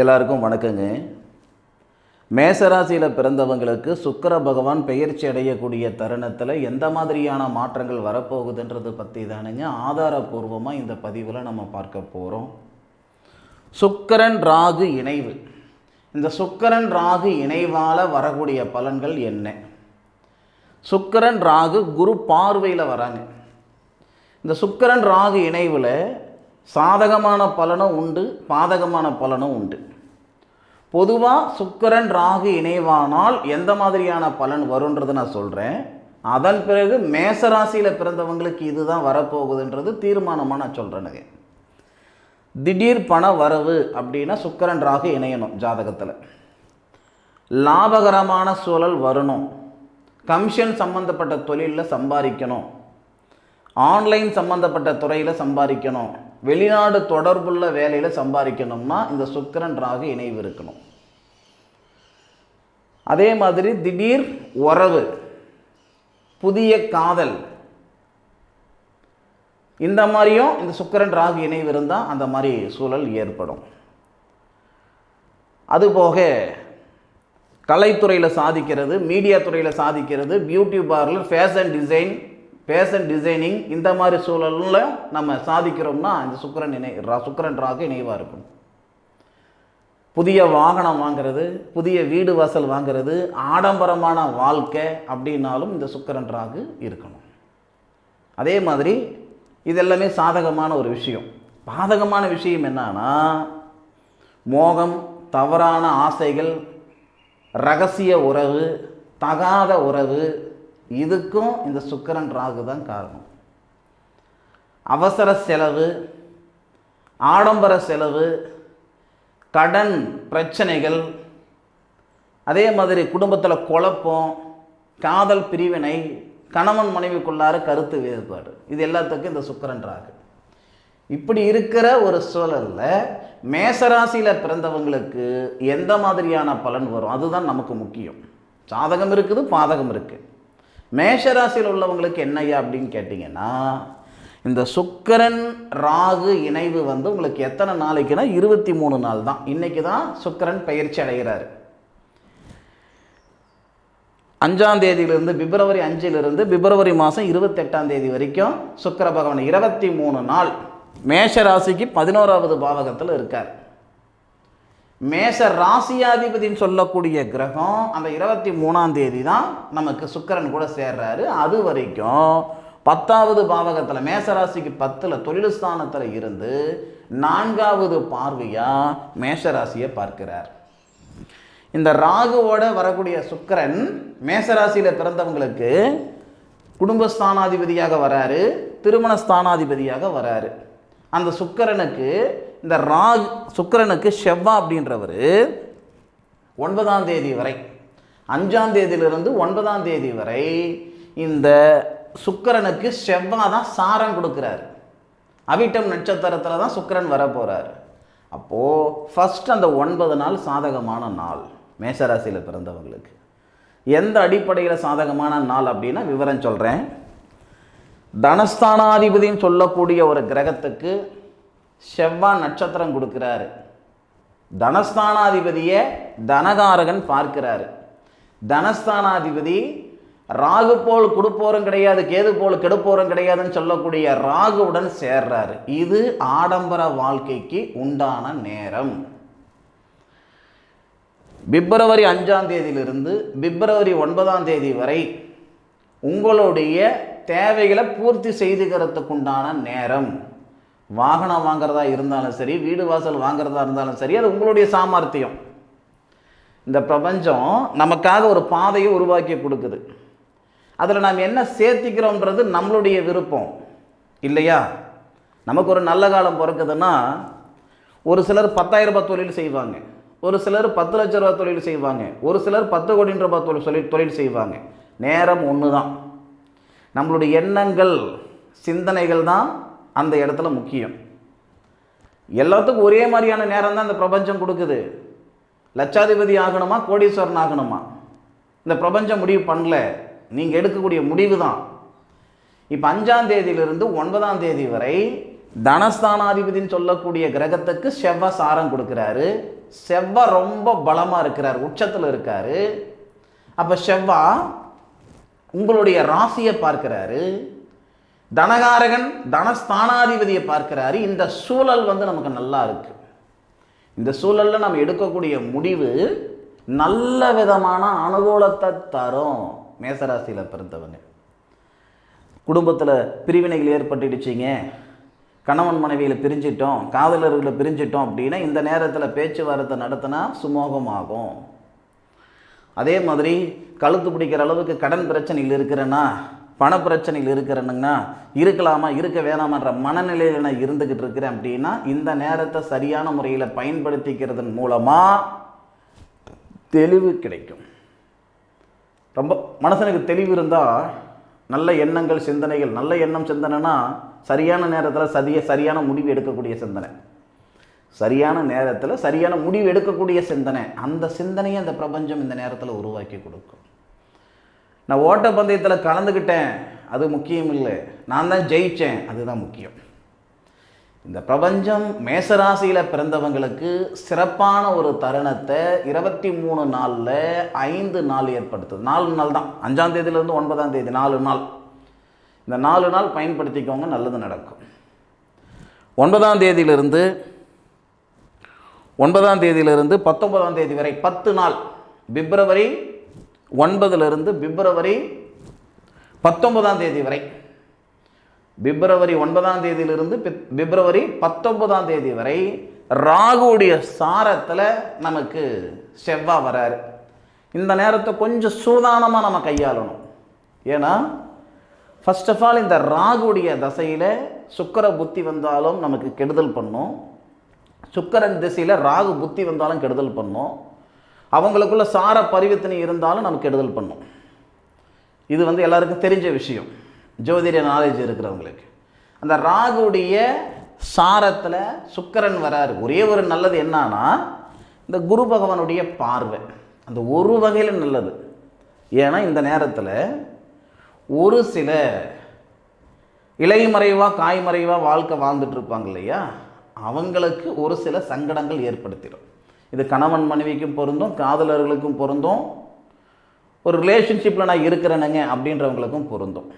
எல்லாருக்கும் வணக்கங்க. மேசராசியில் பிறந்தவங்களுக்கு சுக்கர பகவான் பெயர்ச்சி அடையக்கூடிய தருணத்தில் எந்த மாதிரியான மாற்றங்கள் வரப்போகுதுன்றது பற்றி தானுங்க ஆதாரபூர்வமாக இந்த பதிவில் நம்ம பார்க்க போகிறோம் சுக்கரன் ராகு இணைவு. இந்த சுக்கரன் ராகு இணைவால் வரக்கூடிய பலன்கள் என்ன? சுக்கரன் ராகு குரு பார்வையில் வராங்க. இந்த சுக்கரன் ராகு இணைவில் சாதகமான பலனும் உண்டு பாதகமான பலனும் உண்டு. பொதுவாக சுக்கரன் ராகு இணைவானால் எந்த மாதிரியான பலன் வரும்ன்றது நான் சொல்கிறேன் அதன் பிறகு மேசராசியில் பிறந்தவங்களுக்கு இதுதான் வரப்போகுதுன்றது தீர்மானமாக நான் சொல்கிறேனுங்க திடீர் பண வரவு அப்படின்னா சுக்கரன் ராகு இணையணும் ஜாதகத்தில். லாபகரமான சூழல் வரணும். கமிஷன் சம்மந்தப்பட்ட தொழிலில் சம்பாதிக்கணும். ஆன்லைன் சம்மந்தப்பட்ட துறையில் சம்பாதிக்கணும். வெளிநாடு தொடர்புள்ள வேலையில் சம்பாதிக்கணும்னா இந்த சுக்கிரன் ராகு இணைவு இருக்கணும். அதே மாதிரி திடீர் உறவு புதிய காதல் இந்த மாதிரியும் இந்த சுக்கிரன் ராகு இணைவு இருந்தால் அந்த மாதிரி சூழல் ஏற்படும். அதுபோக கலைத்துறையில் சாதிக்கிறது மீடியா துறையில் சாதிக்கிறது beauty parlour fashion design fashion designing இந்த மாதிரி சூழலில் நம்ம சாதிக்கிறோம்னா இந்த சுக்கரன் இணை ரா- சுக்கிரன் ராகு இணைவாக இருக்கும். புதிய வாகனம் வாங்குறது புதிய வீடு வாசல் வாங்குறது ஆடம்பரமான வாழ்க்கை அப்படின்னாலும் இந்த சுக்கரன் ராகு இருக்கணும். அதே மாதிரி இதெல்லாமே சாதகமான ஒரு விஷயம். பாதகமான விஷயம் என்னன்னா மோகம் தவறான ஆசைகள் ரகசிய உறவு தகாத உறவு இதுக்கும் இந்த சுக்கரன் ராகு தான் காரணம். அவசர செலவு ஆடம்பர செலவு கடன் பிரச்சனைகள் அதே மாதிரி குடும்பத்தில் குழப்பம் காதல் பிரிவினை கணவன் மனைவிக்குள்ளார கருத்து வேறுபாடு. இது எல்லாத்துக்கும் இந்த சுக்கரன் ராகு. இப்படி இருக்கிற ஒரு சூழலில் மேசராசியில் பிறந்தவங்களுக்கு எந்த மாதிரியான பலன் வரும்? அதுதான் நமக்கு முக்கியம். சாதகம் இருக்குது பாதகம் இருக்குது மேஷராசியில் உள்ளவங்களுக்கு என்னையா அப்படின்னு கேட்டிங்கன்னா இந்த சுக்கிரன் ராகு இணைவு வந்து உங்களுக்கு எத்தனை நாளைக்குன்னா இருபத்தி மூணு நாள் தான் இன்றைக்கி தான் சுக்கிரன் பயிற்சி அடைகிறாரு. அஞ்சாம் தேதியிலிருந்து பிப்ரவரி அஞ்சிலிருந்து பிப்ரவரி மாதம் இருபத்தெட்டாம் தேதி வரைக்கும் சுக்கிர பகவான் இருபத்தி மூணு நாள் மேஷ ராசிக்கு பதினோராவது பாவகத்தில் இருக்கார். மேஷ ராசியாதிபதின்னு சொல்லக்கூடிய கிரகம் அந்த இருபத்தி மூணாம் தேதி தான் நமக்கு சுக்கிரன் கூட சேர்றாரு. அது வரைக்கும் பத்தாவது பாவகத்தில் மேசராசிக்கு பத்தில் தொழிலஸ்தானத்தில் இருந்து நான்காவது பார்வையாக மேஷராசியை பார்க்கிறார். இந்த ராகுவோட வரக்கூடிய சுக்கிரன் மேசராசியில் பிறந்தவங்களுக்கு குடும்பஸ்தானாதிபதியாக வராரு திருமண ஸ்தானாதிபதியாக வராரு. அந்த சுக்கிரனுக்கு இந்த ராகு சுக்கிரனுக்கு செவ்வா அப்படின்றவர் ஒன்பதாம் தேதி வரை அஞ்சாம் தேதியிலிருந்து ஒன்பதாம் தேதி வரை இந்த சுக்கிரனுக்கு செவ்வா தான் சாரம் கொடுக்குறாரு. அவிட்டம் நட்சத்திரத்தில் தான் சுக்கிரன் வரப்போகிறார் அப்போது ஃபஸ்ட் அந்த ஒன்பது நாள் சாதகமான நாள் மேஷராசியில் பிறந்தவங்களுக்கு. எந்த அடிப்படையில் சாதகமான நாள் அப்படின்னா விவரம் சொல்கிறேன் தனஸ்தானாதிபதின்னு சொல்லக்கூடிய ஒரு கிரகத்துக்கு செவ்வாய் நட்சத்திரம் கொடுக்குறாரு. தனஸ்தானாதிபதியை தனகாரகன் பார்க்கிறாரு. தனஸ்தானாதிபதி ராகு போல் கொடுப்போரும் கிடையாது கேது போல் கெடுப்போரும் கிடையாதுன்னு சொல்லக்கூடிய ராகுவுடன் சேர்றாரு. இது ஆடம்பர வாழ்க்கைக்கு உண்டான நேரம். பிப்ரவரி அஞ்சாம் தேதியிலிருந்து பிப்ரவரி ஒன்பதாம் தேதி வரை உங்களுடைய தேவைகளை பூர்த்தி செய்துக்கிறதுக்குண்டான நேரம். வாகனம் வாங்குறதா இருந்தாலும் சரி வீடு வாசல் வாங்குறதா இருந்தாலும் சரி அது உங்களுடைய சாமர்த்தியம். இந்த பிரபஞ்சம் நமக்காக ஒரு பாதையை உருவாக்கி கொடுக்குது. அதில் நாம் என்ன சேர்த்திக்கிறோன்றது நம்மளுடைய விருப்பம். இல்லையா? நமக்கு ஒரு நல்ல காலம் பிறக்குதுன்னா ஒரு சிலர் பத்தாயிரம் ரூபாய் தொழில் செய்வாங்க. ஒரு சிலர் பத்து லட்ச ரூபாய் தொழில் செய்வாங்க. ஒரு சிலர் பத்து கோடி ரூபாய் தொழில் தொழில் செய்வாங்க. நேரம் ஒன்று தான் நம்மளுடைய எண்ணங்கள் சிந்தனைகள் தான் அந்த இடத்துல முக்கியம். எல்லாத்துக்கும் ஒரே மாதிரியான நேரம் தான் இந்த பிரபஞ்சம் கொடுக்குது. லட்சாதிபதி ஆகணுமா கோடீஸ்வரன் ஆகணுமா? இந்த பிரபஞ்சம் முடிவு பண்ணல. நீங்கள் எடுக்கக்கூடிய முடிவு தான். இப்போ அஞ்சாம் தேதியிலிருந்து ஒன்பதாம் தேதி வரை தனஸ்தானாதிபதினு சொல்லக்கூடிய கிரகத்துக்கு செவ்வாய் சாரம் கொடுக்குறாரு. செவ்வாய் ரொம்ப பலமாக இருக்கிறார் உச்சத்தில் இருக்கார். அப்போ செவ்வாய் உங்களுடைய ராசியை பார்க்கிறாரு தனகாரகன் தனஸ்தானாதிபதியை பார்க்கிறாரு இந்த சூழல் வந்து நமக்கு நல்லா இருக்கு. இந்த சூழலில் நம்ம எடுக்கக்கூடிய முடிவு நல்ல விதமான அனுகூலத்தை தரும் மேசராசியில் பிறந்தவங்க. குடும்பத்தில் பிரிவினைகள் ஏற்பட்டுடுச்சிங்க. கணவன் மனைவியில் பிரிஞ்சிட்டோம் காதலர்களை பிரிஞ்சிட்டோம் அப்படின்னா இந்த நேரத்தில் பேச்சுவார்த்தை நடத்தினா சுமோகமாகும். அதே மாதிரி கழுத்து பிடிக்கிற அளவுக்கு கடன் பிரச்சனையில் இருக்கிறேன்னா பண பிரச்சனையில் இருக்கிறேனுங்கன்னா இருக்கலாமா இருக்க வேணாமான்ற மனநிலையில் நான் இருந்துக்கிட்டு இருக்கிறேன் அப்படின்னா இந்த நேரத்தை சரியான முறையில் பயன்படுத்திக்கிறதன் மூலமாக தெளிவு கிடைக்கும். ரொம்ப மனசனுக்கு தெளிவு இருந்தால் நல்ல எண்ணங்கள் சிந்தனைகள் நல்ல எண்ணம் சிந்தனைனா சரியான நேரத்தில் சதிய சரியான முடிவு எடுக்கக்கூடிய சிந்தனை. சரியான நேரத்தில் சரியான முடிவு எடுக்கக்கூடிய சிந்தனை. அந்த சிந்தனையை அந்த பிரபஞ்சம் இந்த நேரத்தில் உருவாக்கி கொடுக்கும். நான் ஓட்டப்பந்தயத்தில் கலந்துக்கிட்டேன் அது முக்கியம் இல்லை. நான் தான் ஜெயித்தேன் அதுதான் முக்கியம். இந்த பிரபஞ்சம் மேசராசியில் பிறந்தவங்களுக்கு சிறப்பான ஒரு தருணத்தை இருபத்தி மூணு நாளில் ஐந்து நாள் ஏற்படுத்துது. நாலு நாள் தான். அஞ்சாம் தேதியிலேருந்து ஒன்பதாம் தேதி நாலு நாள். இந்த நாலு நாள் பயன்படுத்திக்கவங்க நல்லது நடக்கும். ஒன்பதாம் தேதியிலிருந்து ஒன்பதாம் தேதியிலிருந்து பத்தொன்பதாம் தேதி வரை பத்து நாள். பிப்ரவரி ஒன்பதுலேருந்து பிப்ரவரி பத்தொன்பதாம் தேதி வரை. பிப்ரவரி ஒன்பதாம் தேதியிலிருந்து பிப்- பிப்ரவரி பத்தொன்பதாம் தேதி வரை ராகுடைய சாரத்தில் நமக்கு செவ்வாய் வராரு. இந்த நேரத்தை கொஞ்சம் சூதானமாக நம்ம கையாளணும். ஏன்னா ஃபர்ஸ்ட் ஆஃப் ஆல் இந்த ராகுடைய தசையில் சுக்கர புத்தி வந்தாலும் நமக்கு கெடுதல் பண்ணும். சுக்கரன் திசையில் ராகு புத்தி வந்தாலும் கெடுதல் பண்ணும். அவங்களுக்குள்ள சார பரிவர்த்தனை இருந்தாலும் நமக்கு கெடுதல் பண்ணும். இது வந்து எல்லாருக்கும் தெரிஞ்ச விஷயம். ஜோதிட நாலேஜ் இருக்கிறவங்களுக்கு. அந்த ராகுடைய சாரத்தில் சுக்கரன் வராரு. ஒரே ஒரு நல்லது என்னன்னா இந்த குரு பகவானுடைய பார்வை. அந்த ஒரு வகையில் நல்லது. ஏன்னா இந்த நேரத்தில் ஒரு சில இலைமறைவாக காய்மறைவாக வாழ்க்கை வாழ்ந்துட்டு இருப்பாங்க இல்லையா? அவங்களுக்கு ஒரு சில சங்கடங்கள் ஏற்படுத்திடும். இது கணவன் மனைவிக்கும் பொருந்தும் காதலர்களுக்கும் பொருந்தும் ஒரு ரிலேஷன்ஷிப்பில் நான் இருக்கிறேனுங்க அப்படின்றவங்களுக்கும் பொருந்தும்.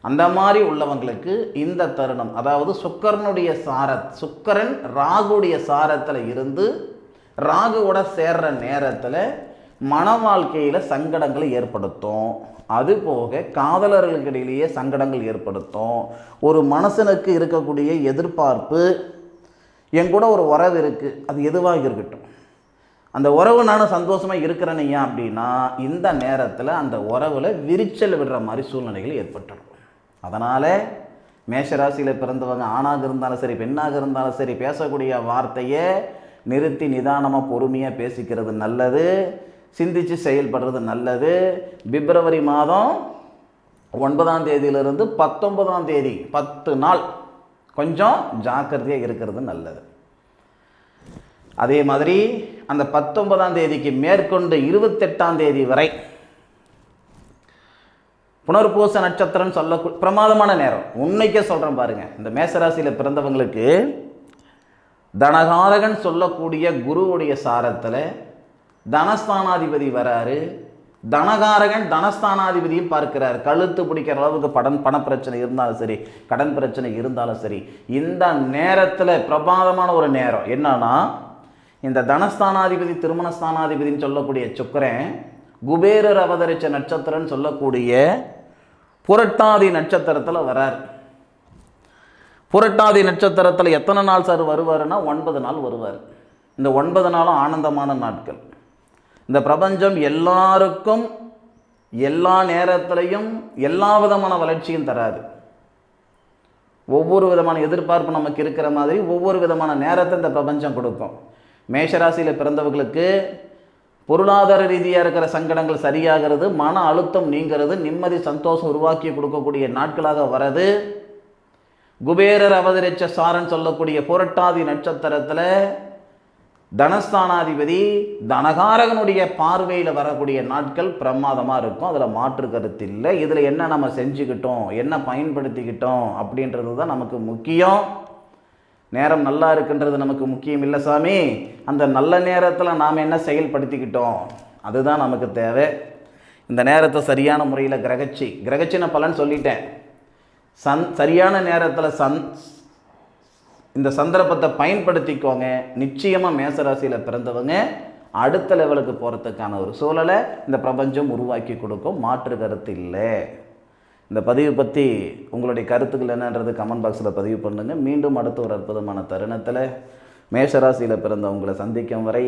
அந்த மாதிரி உள்ளவங்களுக்கு இந்த தருணம் அதாவது சுக்கரனுடைய சாரத் சுக்கரன் ராகுடைய சாரத்தில் இருந்து ராகுவோட சேர்ற நேரத்தில் மன வாழ்க்கையில் சங்கடங்களை ஏற்படுத்தும். அதுபோக காதலர்களுக்கிடையிலேயே சங்கடங்கள் ஏற்படுத்தும். ஒரு மனசனுக்கு இருக்கக்கூடிய எதிர்பார்ப்பு என் கூட ஒரு உறவு இருக்குது அது எதுவாக இருக்கட்டும். அந்த உறவு நானும் சந்தோஷமாக இருக்கிறேனையா அப்படின்னா இந்த நேரத்தில் அந்த உறவில் விரிச்சல் விடுற மாதிரி சூழ்நிலைகள் ஏற்பட்டுடும் அதனால் மேஷராசியில் பிறந்தவங்க ஆணாக இருந்தாலும் சரி பெண்ணாக இருந்தாலும் சரி பேசக்கூடிய வார்த்தையை நிறுத்தி நிதானமாக பொறுமையாக பேசிக்கிறது நல்லது சிந்திச்சு செயல்படுறது நல்லது. பிப்ரவரி மாதம் ஒன்பதாம் தேதியிலிருந்து பத்தொன்பதாம் தேதி பத்து நாள் கொஞ்சம் ஜாக்கிரதையாக இருக்கிறது நல்லது. அதே மாதிரி அந்த பத்தொன்பதாம் தேதிக்கு மேற்கொண்டு இருபத்தெட்டாம் தேதி வரை புனர்பூச நட்சத்திரம் சொல்ல பிரமாதமான நேரம். உன்னைக்கே சொல்கிறேன் பாருங்க. இந்த மேசராசியில் பிறந்தவங்களுக்கு தனகாரகன் சொல்லக்கூடிய குருவுடைய சாரத்தில் தனஸ்தானாதிபதி வராரு. தனகாரகன் தனஸ்தானாதிபதியும் பார்க்கிறார். கழுத்து பிடிக்கிற அளவுக்கு படன் பண பிரச்சனை இருந்தாலும் சரி கடன் பிரச்சனை இருந்தாலும் சரி இந்த நேரத்தில் பிரமாதமான ஒரு நேரம் என்னன்னா இந்த தனஸ்தானாதிபதி திருமணஸ்தானாதிபதின்னு சொல்லக்கூடிய சுக்கரன் குபேரர் அவதரிச்ச நட்சத்திரம்னு சொல்லக்கூடிய புரட்டாதி நட்சத்திரத்தில் வரார். புரட்டாதி நட்சத்திரத்தில் எத்தனை நாள் சார் வருவாருன்னா ஒன்பது நாள் வருவார். இந்த ஒன்பது நாளும் ஆனந்தமான நாட்கள். இந்த பிரபஞ்சம் எல்லாருக்கும் எல்லா நேரத்திலையும் எல்லா விதமான வளர்ச்சியும் தராது. ஒவ்வொரு விதமான எதிர்பார்ப்பு நமக்கு இருக்கிற மாதிரி ஒவ்வொரு விதமான நேரத்தை இந்த பிரபஞ்சம் கொடுக்கும். மேஷராசியில் பிறந்தவர்களுக்கு பொருளாதார ரீதியாக இருக்கிற சங்கடங்கள் சரியாகிறது மன அழுத்தம் நீங்கிறது நிம்மதி சந்தோஷம் உருவாக்கி கொடுக்கக்கூடிய நாட்களாக வரது குபேரர் அவதரிச்ச சாரன் சொல்லக்கூடிய புரட்டாதி நட்சத்திரத்தில் தனஸ்தானாதிபதி தனகாரகனுடைய பார்வையில் வரக்கூடிய நாட்கள் பிரமாதமாக இருக்கும். அதில் மாற்று கருத்து இல்லை. இதில் என்ன நம்ம செஞ்சுக்கிட்டோம்? என்ன பயன்படுத்திக்கிட்டோம்? அப்படின்றது தான் நமக்கு முக்கியம். நேரம் நல்லா இருக்குன்றது நமக்கு முக்கியம் இல்லை சாமி. அந்த நல்ல நேரத்தில் நாம் என்ன செயல்படுத்திக்கிட்டோம்? அதுதான் நமக்கு தேவை. இந்த நேரத்தை சரியான முறையில் கிரகச்சி. கிரகச்சின பலன் சொல்லிட்டேன். சந் சரியான நேரத்தில் சந் இந்த சந்தர்ப்பத்தை பயன்படுத்திக்கோங்க. நிச்சயமாக மேசராசியில் பிறந்தவங்க அடுத்த லெவலுக்கு போகிறதுக்கான ஒரு சூழலை இந்த பிரபஞ்சம் உருவாக்கி கொடுக்கும். மாற்று கருத்து இல்லை. இந்த பதிவு பற்றி உங்களுடைய கருத்துக்கள் என்னன்றது கமெண்ட் பாக்ஸில் பதிவு பண்ணுங்கள் மீண்டும் அடுத்த ஒரு அற்புதமான தருணத்தில் மேஷராசியில் பிறந்த உங்களை சந்திக்கும் வரை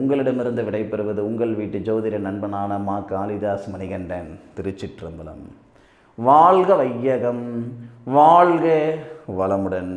உங்களிடமிருந்து விடைபெறுவது உங்கள் வீட்டு ஜோதிட நண்பனான மா காளிதாஸ் மணிகண்டன் திருச்சிற்றம்பலம். வாழ்க வையகம். வாழ்க வளமுடன்.